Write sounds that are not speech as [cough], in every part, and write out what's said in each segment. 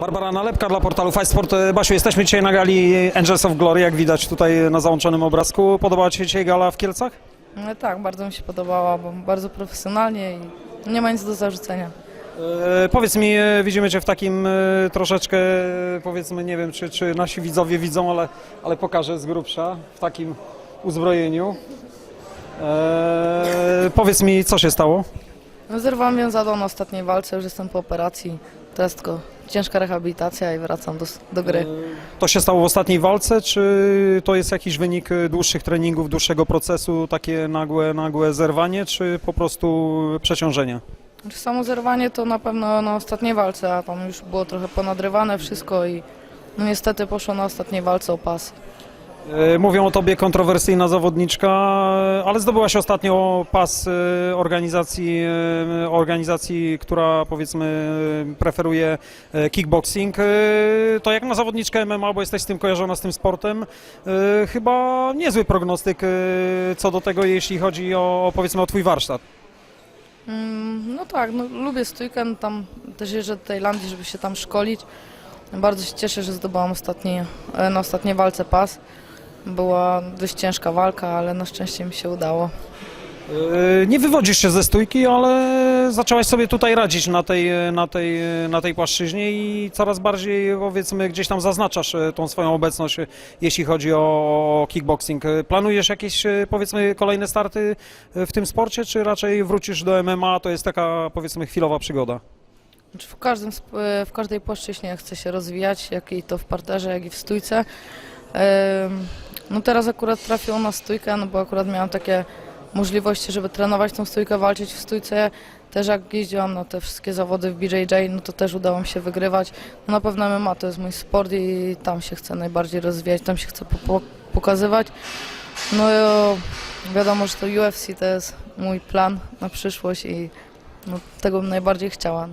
Barbara Nalepka dla portalu Fight Sport. Basiu, jesteśmy dzisiaj na gali Angels of Glory, jak widać tutaj na załączonym obrazku. Podobała Ci się dzisiaj gala w Kielcach? No tak, bardzo mi się podobała, bo bardzo profesjonalnie i nie ma nic do zarzucenia. E, powiedz mi, e, widzimy Cię w takim e, troszeczkę, e, powiedzmy, nie wiem czy, czy nasi widzowie widzą, ale, ale pokażę z grubsza, w takim uzbrojeniu. E, powiedz mi, co się stało? No, zerwałam wiązadło na ostatniej walce, już jestem po operacji. Teraz tylko ciężka rehabilitacja i wracam do, do gry. To się stało w ostatniej walce, czy to jest jakiś wynik e, dłuższych treningów, dłuższego procesu, takie nagłe, nagłe zerwanie, czy po prostu przeciążenie? Znaczy, Samo zerwanie to na pewno na ostatniej walce, a tam już było trochę ponadrywane wszystko i no niestety poszło na ostatniej walce o pas. E, Mówią o tobie kontrowersyjna zawodniczka, ale zdobyłaś ostatnio pas e, organizacji, e, organizacji, która powiedzmy preferuje e, kickboxing. E, To jak na zawodniczkę MMA, bo jesteś z tym kojarzona z tym sportem, e, chyba niezły prognostyk e, co do tego, jeśli chodzi o powiedzmy o twój warsztat. Mm, No tak, no, lubię stójkę, tam też jeżdżę do Tajlandii, żeby się tam szkolić. Bardzo się cieszę, że zdobyłam ostatni, e, na ostatniej walce pas. Była dość ciężka walka, ale na szczęście mi się udało. E, Nie wywodzisz się ze stójki, ale zaczęłaś sobie tutaj radzić na tej, na tej, na tej płaszczyźnie i coraz bardziej powiedzmy gdzieś tam zaznaczasz e, tą swoją obecność, e, jeśli chodzi o kickboxing. E, Planujesz jakieś e, powiedzmy kolejne starty e, w tym sporcie, czy raczej wrócisz do MMA, to jest taka powiedzmy chwilowa przygoda? Znaczy w, każdym, sp- e, w każdej płaszczyźnie chcę się rozwijać, jak i to w parterze, jak i w stójce. No teraz akurat trafiło na stójkę, no bo akurat miałam takie możliwości, żeby trenować tą stójkę, walczyć w stójce. Też jak jeździłam na te wszystkie zawody w BJJ, no to też udało mi się wygrywać. No na pewno MMA to jest mój sport i tam się chcę najbardziej rozwijać, tam się chcę po- po- pokazywać. No wiadomo, że to UFC to jest mój plan na przyszłość i no, tego bym najbardziej chciała.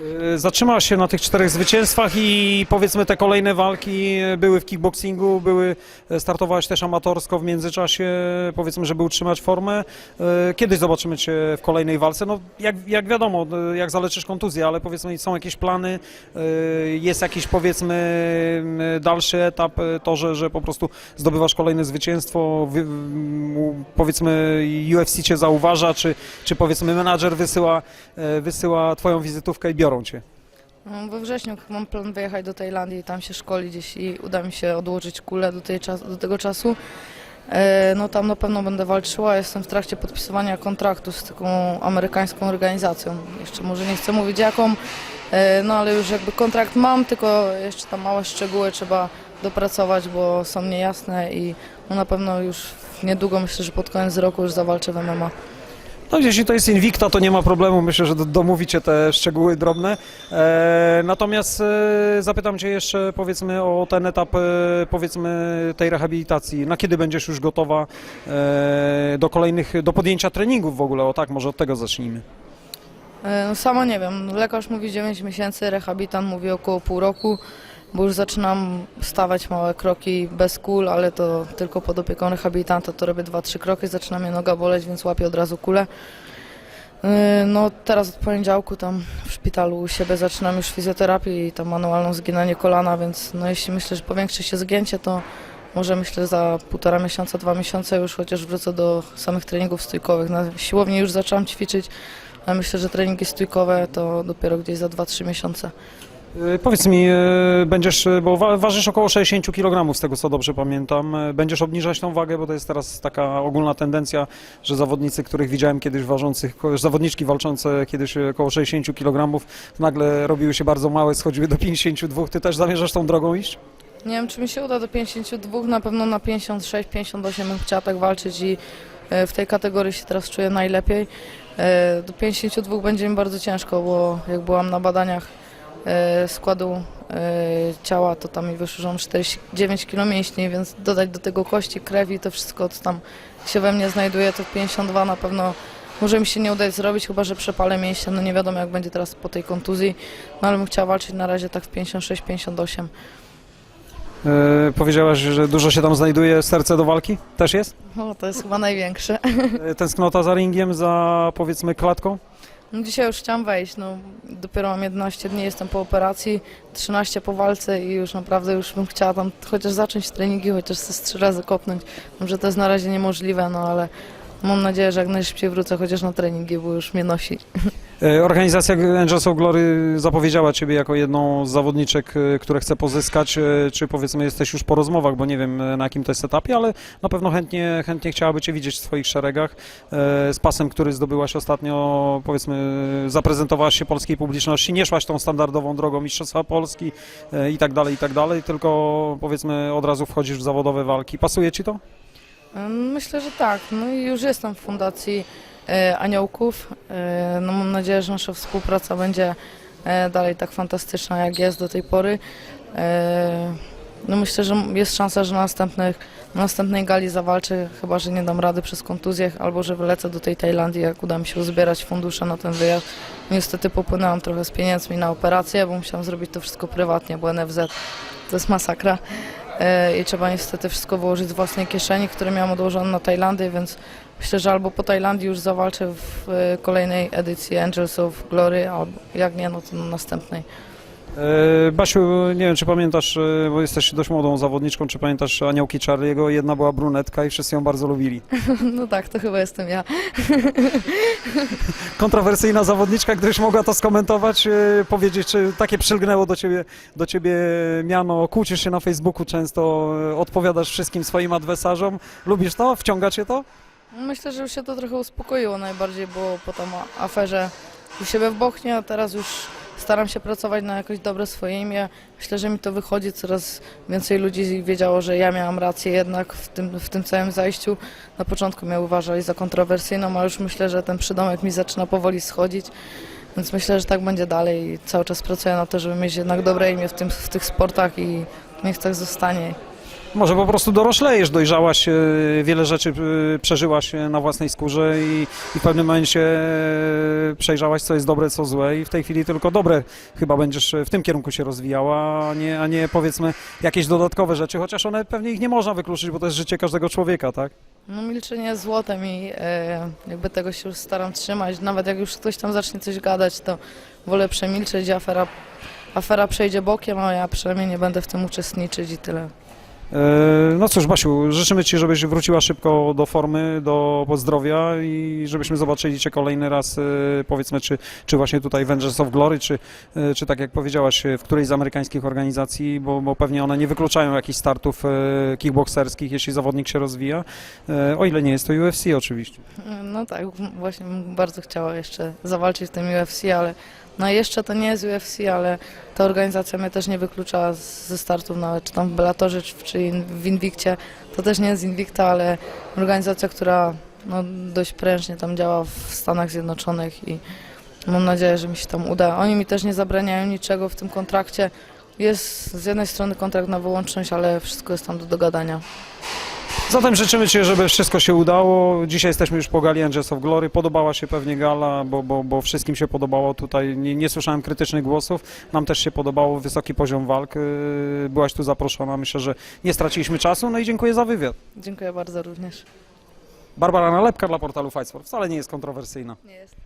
E, Zatrzymałaś się na tych czterech zwycięstwach i powiedzmy te kolejne walki były w kickboxingu, były, e, startowałaś też amatorsko w międzyczasie, powiedzmy, żeby utrzymać formę. E, Kiedyś zobaczymy Cię w kolejnej walce. No, jak, jak wiadomo, e, jak zaleczysz kontuzję, ale powiedzmy są jakieś plany, jest jakiś powiedzmy dalszy etap, to, że, że po prostu zdobywasz kolejne zwycięstwo, powiedzmy UFC Cię zauważa, czy, czy powiedzmy menadżer wysyła, wysyła Twoją wizytówkę i biorą Cię. No, We wrześniu mam plan wyjechać do Tajlandii i tam się szkolić, jeśli uda mi się odłożyć kulę do, tej do tego czasu. E, No tam na pewno będę walczyła. Jestem w trakcie podpisywania kontraktu z taką amerykańską organizacją. Jeszcze może nie chcę mówić jaką, e, no ale już jakby kontrakt mam, tylko jeszcze tam małe szczegóły trzeba dopracować, bo są niejasne i no na pewno już niedługo myślę, że pod koniec roku już zawalczę w MMA. No jeśli to jest Invicta, to nie ma problemu, myślę, że do- domówicie te szczegóły drobne. E, natomiast e, zapytam Cię jeszcze powiedzmy o ten etap e, powiedzmy tej rehabilitacji. Na kiedy będziesz już gotowa e, do kolejnych, do podjęcia treningów w ogóle? O tak, może od tego zacznijmy. E, No sama nie wiem. Lekarz mówi 9 miesięcy, rehabilitant mówi około pół roku, bo już zaczynam stawać małe kroki bez kul, ale to tylko pod opieką rehabilitanta to robię 2-3 kroki, zaczyna mnie noga boleć, więc łapię od razu kulę. E, No teraz od poniedziałku tam w szpitalu u siebie zaczynam już fizjoterapię i tam manualną zginanie kolana, więc no jeśli myślę, że powiększy się zgięcie, to może myślę za półtora miesiąca, dwa miesiące już chociaż wrócę do samych treningów stójkowych. Na siłowni już zaczęłam ćwiczyć, ale myślę, że treningi stójkowe to dopiero gdzieś za 2-3 miesiące. E, Powiedz mi, e, będziesz, e, bo wa- ważysz około 60 kg z tego co dobrze pamiętam, będziesz obniżać tą wagę, bo to jest teraz taka ogólna tendencja, że zawodnicy, których widziałem kiedyś ważących, zawodniczki walczące kiedyś około 60 kg, nagle robiły się bardzo małe, schodziły do 52. Ty też zamierzasz tą drogą iść? Nie wiem, czy mi się uda do 52, na pewno na 56-58 bym chciała tak walczyć i w tej kategorii się teraz czuję najlepiej. Do 52 będzie mi bardzo ciężko, bo jak byłam na badaniach składu e, ciała, to tam mi wyszło, że mam 49 kg mięśni, więc dodać do tego kości, krew i to wszystko, co tam się we mnie znajduje, to 52 na pewno może mi się nie udać zrobić, chyba że przepalę mięśnie, no nie wiadomo jak będzie teraz po tej kontuzji, no ale bym chciała walczyć na razie tak w 56-58. E, powiedziałaś, że dużo się tam znajduje, serce do walki też jest? O, to jest chyba największe. E, Tęsknota za ringiem, za powiedzmy klatką? Dzisiaj już chciałam wejść, no dopiero mam 11 dni, jestem po operacji, 13 po walce i już naprawdę już bym chciała tam chociaż zacząć treningi, chociaż ze trzy razy kopnąć. Wiem, że to jest na razie niemożliwe, no ale mam nadzieję, że jak najszybciej wrócę chociaż na treningi, bo już mnie nosi. [laughs] E, Organizacja Angels of Glory zapowiedziała Ciebie jako jedną z zawodniczek, e, które chce pozyskać. E, Czy powiedzmy jesteś już po rozmowach, bo nie wiem na jakim to jest etapie, ale na pewno chętnie, chętnie chciałaby Cię widzieć w swoich szeregach. Z pasem, który zdobyłaś ostatnio, powiedzmy, zaprezentowałaś się polskiej publiczności, nie szłaś tą standardową drogą Mistrzostwa Polski i tak dalej, i tak dalej, tylko powiedzmy od razu wchodzisz w zawodowe walki. Pasuje Ci to? Myślę, że tak. No i już jestem w Fundacji Aniołków. E, no mam nadzieję, że nasza współpraca będzie e, dalej tak fantastyczna, jak jest do tej pory. E, no myślę, że jest szansa, że na, następnych, na następnej gali zawalczę, chyba że nie dam rady przez kontuzję, albo że wylecę do tej Tajlandii, jak uda mi się uzbierać fundusze na ten wyjazd. Niestety popłynęłam trochę z pieniędzmi na operację, bo musiałam zrobić to wszystko prywatnie, bo NFZ to jest masakra e, i trzeba niestety wszystko wyłożyć z własnej kieszeni, które miałam odłożone na Tajlandię, więc myślę, że albo po Tajlandii już zawalczę w e, kolejnej edycji Angels of Glory, albo jak nie, no to na następnej. E, Basiu, nie wiem, czy pamiętasz, e, bo jesteś dość młodą zawodniczką, czy pamiętasz Aniołki Charlie'ego? Jedna była brunetka i wszyscy ją bardzo lubili. [laughs] No tak, to chyba jestem ja. [laughs] Kontrowersyjna zawodniczka, gdybyś mogła to skomentować, e, powiedzieć, czy takie przylgnęło do ciebie, do ciebie miano, kłócisz się na Facebooku często, odpowiadasz wszystkim swoim adwersarzom. Lubisz to? Wciąga cię to? Myślę, że już się to trochę uspokoiło najbardziej, bo po tam aferze u siebie w Bochnie, a teraz już staram się pracować na jakoś dobre swoje imię. Myślę, że mi to wychodzi, coraz więcej ludzi wiedziało, że ja miałam rację jednak w tym, w tym całym zajściu. Na początku mnie uważali za kontrowersyjną, ale już myślę, że ten przydomek mi zaczyna powoli schodzić. Więc myślę, że tak będzie dalej cały czas pracuję na to, żeby mieć jednak dobre imię w, tym, w tych sportach i niech tak zostanie. Może po prostu doroślejesz, dojrzałaś, e, wiele rzeczy e, przeżyłaś e, na własnej skórze i, i w pewnym momencie przejrzałaś, co jest dobre, co złe i w tej chwili tylko dobre chyba będziesz w tym kierunku się rozwijała, a nie, a nie powiedzmy jakieś dodatkowe rzeczy, chociaż one pewnie ich nie można wykluczyć, bo to jest życie każdego człowieka, tak? No milczenie jest złotem i e, jakby tego się już staram trzymać. Nawet jak już ktoś tam zacznie coś gadać, to wolę przemilczeć, afera, afera przejdzie bokiem, a ja przynajmniej nie będę w tym uczestniczyć i tyle. E, No cóż, Basiu, życzymy Ci, żebyś wróciła szybko do formy, do zdrowia i żebyśmy zobaczyli Cię kolejny raz, e, powiedzmy, czy, czy właśnie tutaj w Angels of Glory, czy, e, czy tak jak powiedziałaś, w którejś z amerykańskich organizacji, bo, bo pewnie one nie wykluczają jakichś startów kickboxerskich, jeśli zawodnik się rozwija, o ile nie jest to UFC oczywiście. No tak, właśnie bardzo chciała jeszcze zawalczyć w tym UFC, ale no jeszcze to nie jest UFC, ale ta organizacja mnie też nie wyklucza z- ze startów nawet, czy tam w Bellatorze, czy, w Invictie. To też nie jest Invicta, ale organizacja, która no, dość prężnie tam działa w Stanach Zjednoczonych i mam nadzieję, że mi się tam uda. Oni mi też nie zabraniają niczego w tym kontrakcie. Jest z jednej strony kontrakt na wyłączność, ale wszystko jest tam do dogadania. Zatem życzymy Ci, żeby wszystko się udało. Dzisiaj jesteśmy już po gali Angels of Glory. Podobała się pewnie gala, bo, bo, bo wszystkim się podobało tutaj. Nie, nie słyszałem krytycznych głosów. Nam też się podobało wysoki poziom walk. Yy, Byłaś tu zaproszona. Myślę, że nie straciliśmy czasu. No i dziękuję za wywiad. Dziękuję bardzo również. Barbara Nalepka dla portalu Fight Sport. Wcale nie jest kontrowersyjna. Nie jest.